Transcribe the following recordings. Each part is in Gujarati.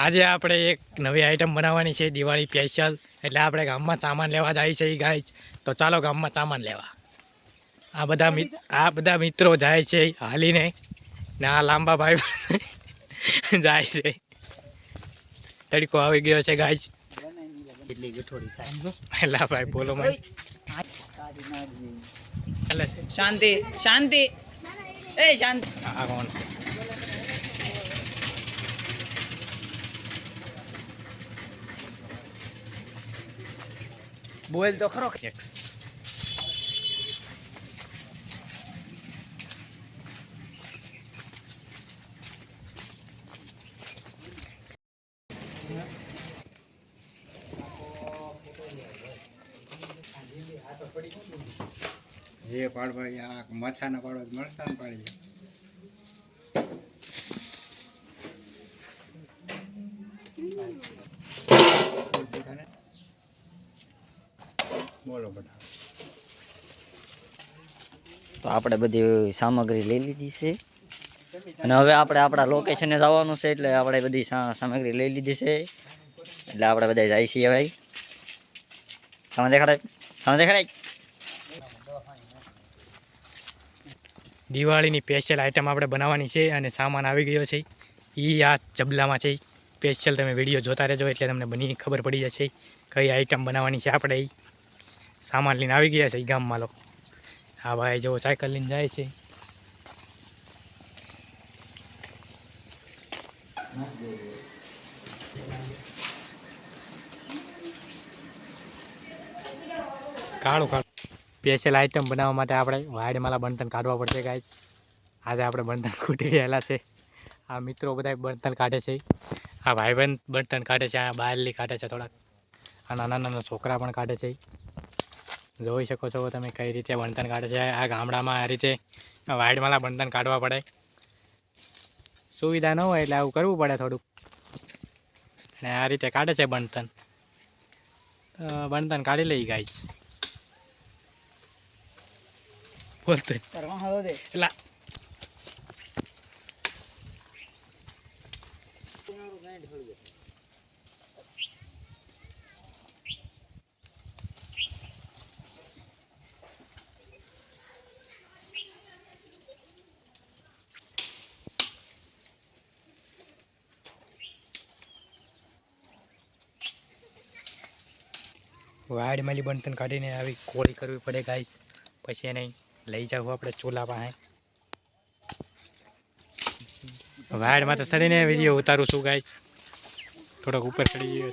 આજે આપણે એક નવી આઈટમ બનાવવાની છે દિવાળી સ્પેશિયલ એટલે આપણે ગામમાં સામાન લેવા જાય છે ગાય તો ચાલો ગામમાં સામાન લેવા. આ બધા આ બધા મિત્રો જાય છે હાલીને. ને આ લાંબા ભાઈ જાય છે. તડકો આવી ગયો છે ગાય એટલી ભાઈ બોલો શાંતિ શાંતિ. એ શાંતિ. કોણ? બોલ તો ખરો એક્સ જે પાડવા મરસાના પાડવા મરસાને પાડી તો આપણે બધી સામગ્રી લઈ લીધી છે. અને હવે આપણે આપણા લોકેશને જવાનું છે એટલે આપણે બધી સામગ્રી લઈ લીધી છે. એટલે આપણે બધા જાય છીએ ભાઈ. તમે દેખાડાય તમે દેખાડાય. દિવાળીની સ્પેશિયલ આઈટમ આપણે બનાવવાની છે અને સામાન આવી ગયો છે. એ આ ચબલામાં છે. સ્પેશિયલ તમે વીડિયો જોતા રહેજો એટલે તમને બની ખબર પડી જશે કઈ આઈટમ બનાવવાની છે આપણે. સામાન લઈને આવી ગયા છે ગામમાં લોકો. હા ભાઈ જો સાયકલ લઈને જાય છે. કાળું કાળું. સ્પેશિયલ આઈટમ બનાવવા માટે આપણે વાયડમાલા બર્તન કાઢવા પડશે ગાય આજે આપણે બર્તન ખૂટી ગયેલા છે. આ મિત્રો બધા બર્તન કાઢે છે. આ ભાઈબંધ બર્તન કાઢે છે, આ બહારલી કાઢે છે થોડાક. આ નાના નાના છોકરા પણ કાઢે છે. જોઈ શકો છો તમે કઈ રીતે બંધન કાઢે છે. આ ગામડામાં આ રીતે વાઇડમાંલા બંધન કાઢવા પડે. સુવિધા ન હોય એટલે આવું કરવું પડે થોડુંક. અને આ રીતે કાઢે છે બંધન બંધન કાઢી લઈ ગાય. બોલતો એલા વાડ માલી બનતન કાઢીને આવી કોળી કરવી પડે ગાઈસ પછી એને લઈ જવું આપણે ચૂલા પાસે. વાડમાં તો ચડીને વીડિયો ઉતારું છું ગાઈસ થોડોક ઉપર ચડી ગયો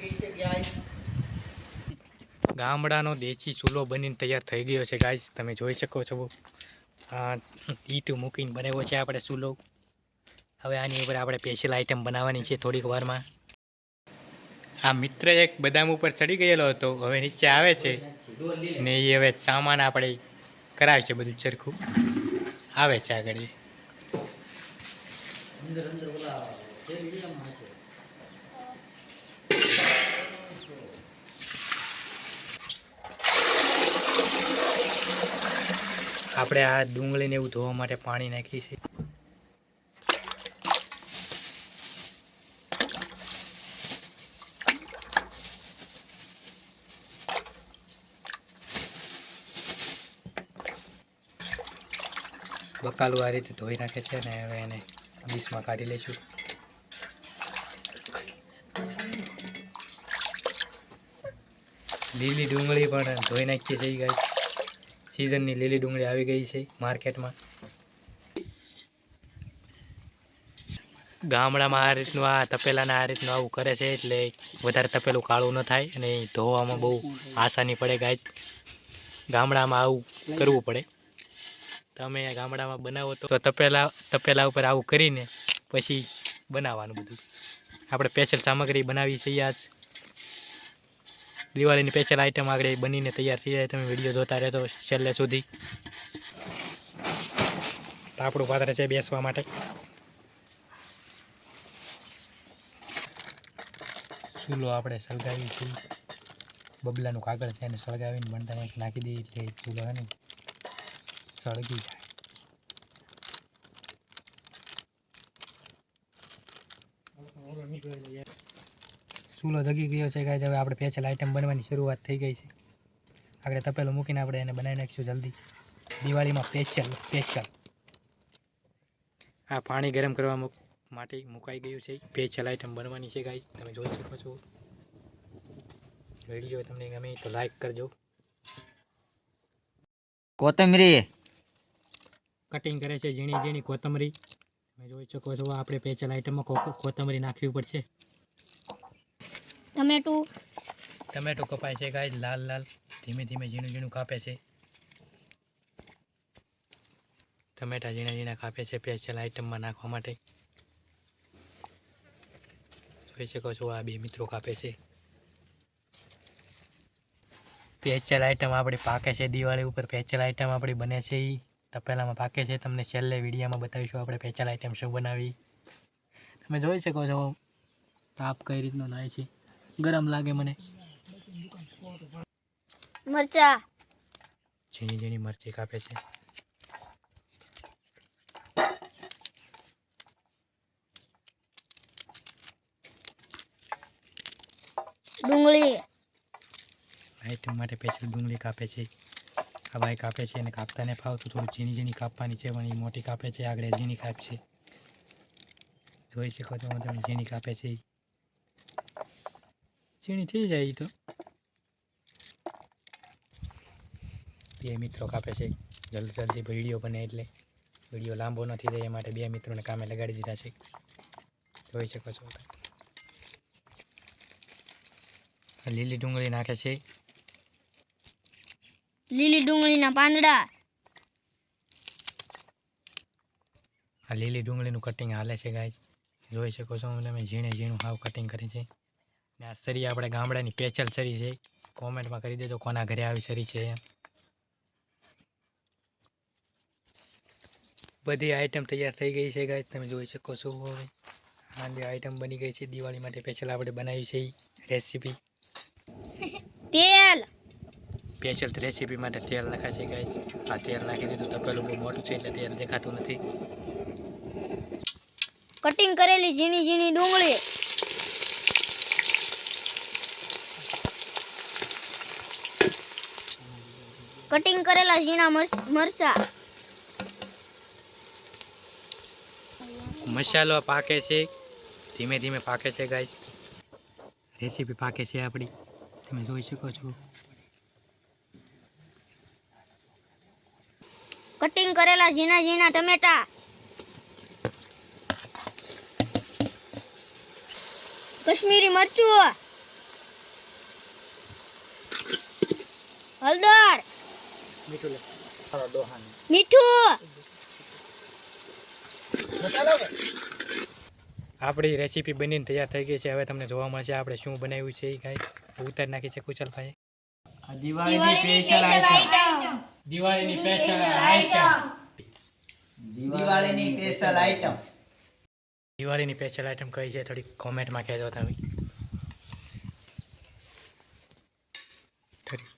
છે ગામડાનો દેશી ચૂલો બનીને તૈયાર થઈ ગયો છે ગાઈસ તમે જોઈ શકો છો. ઈટ મૂકીને બનાવ્યો છે આપણે ચૂલો. હવે આની ઉપર આપણે સ્પેશિયલ આઈટમ બનાવવાની છે થોડીક વારમાં. આ મિત્ર એક બદામ ઉપર ચડી ગયેલો હતો. હવે નીચે આવે છે ને એ હવે સામાન આપણે કરાવે છે બધું ચરખું. આવે છે આગળ એ. આપણે આ ડુંગળીને એવું ધોવા માટે પાણી નાખીએ છીએ બકાલું આ રીતે ધોઈ નાખે છે ને હવે એને ડીશમાં કાઢી લઈશું. લીલી ડુંગળી પણ ધોઈ નાખીએ છીએ ગાય સિઝનની લીલી ડુંગળી આવી ગઈ છે માર્કેટમાં. ગામડામાં આ રીતનું, આ તપેલાના આ રીતનું આવું કરે છે એટલે વધારે તપેલું કાળું ન થાય અને ધોવામાં બહુ આસાની પડે ગાય. ગામડામાં આવું કરવું પડે. તમે ગામડામાં બનાવો તો તપેલા તપેલા ઉપર આવું કરીને પછી બનાવવાનું બધું. આપણે સ્પેશિયલ સામગ્રી બનાવી છે આજ દિવાળીની સ્પેશિયલ આઈટમ આગળ બનીને તૈયાર થઈ જાય, તમે વીડિયો જોતા રહેતો છેલ્લે સુધી. આપણું પાત્ર છે બેસવા માટે. ચૂલો આપણે સળગાવી છીએ. બબલાનું કાગળ છે એને સળગાવીને ભણતા નાખી દઈએ, એટલે ચૂલો છે ને સળગી જાય. ચૂલો જગી ગયો છે ગાય હવે આપણે સ્પેશિયલ આઈટમ બનવાની શરૂઆત થઈ ગઈ છે. આગળ તપેલું મૂકીને આપણે એને બનાવી નાખીશું જલ્દી. દિવાળીમાં સ્પેશિયલ સ્પેશિયલ આ પાણી ગરમ કરવા માટે મુકાઈ ગયું છે. સ્પેશિયલ આઈટમ બનવાની છે ગાઈ તમે જોઈ શકો છો. વીડિયો તમને ગમે તો લાઈક કરજો. કોથમરી. કટિંગ કરે છે ઝીણી ઝીણી કોથમરી. તમે જોઈ શકો છો આપણે સ્પેશિયલ આઈટમમાં કોથમરી નાખવી પડશે. ટમેટું. ટમેટો કપાય છે ગાય લાલ લાલ. ધીમે ધીમે ઝીણું ઝીણું કાપે છે. ટમેટા ઝીણા ઝીણા કાપે છે સ્પેશિયલ આઈટમમાં નાખવા માટે. જોઈ શકો છો આ બે મિત્રો કાપે છે. સ્પેશિયલ આઈટમ આપણી પાકે છે દિવાળી ઉપર. સ્પેશિયલ આઈટમ આપણી બને છે એ તપેલામાં પાકે છે. તમને છેલ્લે વિડીયામાં બતાવીશું આપણે સ્પેશિયલ આઈટમ શું બનાવી. તમે જોઈ શકો છો તાપ કઈ રીતનો થાય છે. ગરમ લાગે મને. મરચા. ઝીણી ઝીણી મરચી કાપે છે. ડુંગળી. આઈટમ માટે સ્પેશિયલ ડુંગળી કાપે છે. આ ભાઈ કાપે છે અને કાપતા ને ફાવતું થોડું ઝીણી ઝીણી કાપવાની છે પણ એ મોટી કાપે છે આગળ ઝીણી કાપશે. જોઈ શકો છો તમે ઝીણી કાપે છે. ઈ. ઝીણી થઈ જાય ઈ તો. બે મિત્રો કાપે છે. જલ્દી જલ્દી વીડિયો બને એટલે વીડિયો લાંબો નથી જાય એ માટે બે મિત્રોને કામે લગાડી દીધા છે. જોઈ શકો છો. આ લીલી ડુંગળી નાખે છે. લીલી ડુંગળીના પાંદડા. આ લીલી ડુંગળીનું કટિંગ હાલે છે ગાય જોઈ શકો છો તમે ઝીણે ઝીણું હાવ કટિંગ કરી છે. ને આ સરી આપણે ગામડાની પેચલ સરી છે. કોમેન્ટમાં કરી દેજો કોના ઘરે આવી સરી છે એમ. બધી આઈટમ તૈયાર થઈ ગઈ છે ગાય તમે જોઈ શકો છો હવે. આ આઈટમ બની ગઈ છે. દિવાળી માટે પેચલ આપણે બનાવી છે રેસીપી તેલ. પેચલ રેસીપી માટે તેલ નાખાશે છે ગાય આ તેલ નાખી દીધું તપેલું બહુ મોટું છે એટલે તેલ દેખાતું નથી. કટિંગ કરેલી ઝીણી ઝીણી ડુંગળી. કટિંગ કરેલા ઝીણા મરચ- મસાલો પાકે છે. ધીમે ધીમે પાકે છે ગાય રેસીપી પાકે છે આપણી. તમે જોઈ શકો છો. કટિંગ કરેલા ઝીણા ઝીણા ટમેટા. કશ્મીરી મરચું. હળદર. મીઠું આપણી રેસીપી બનીને તૈયાર થઈ ગઈ છે. હવે તમને જોવા મળશે આપણે શું બનાવ્યું છે એ કાંઈ ઉતાર નાખી છે કુચલભાઈ દિવાળીની સ્પેશિયલ આઈટમ દિવાળીની સ્પેશિયલ આઈટમ દિવાળીની સ્પેશિયલ આઈટમ દિવાળીની સ્પેશિયલ આઈટમ કઈ છે થોડી કોમેન્ટમાં કહેજો તમે. થોડી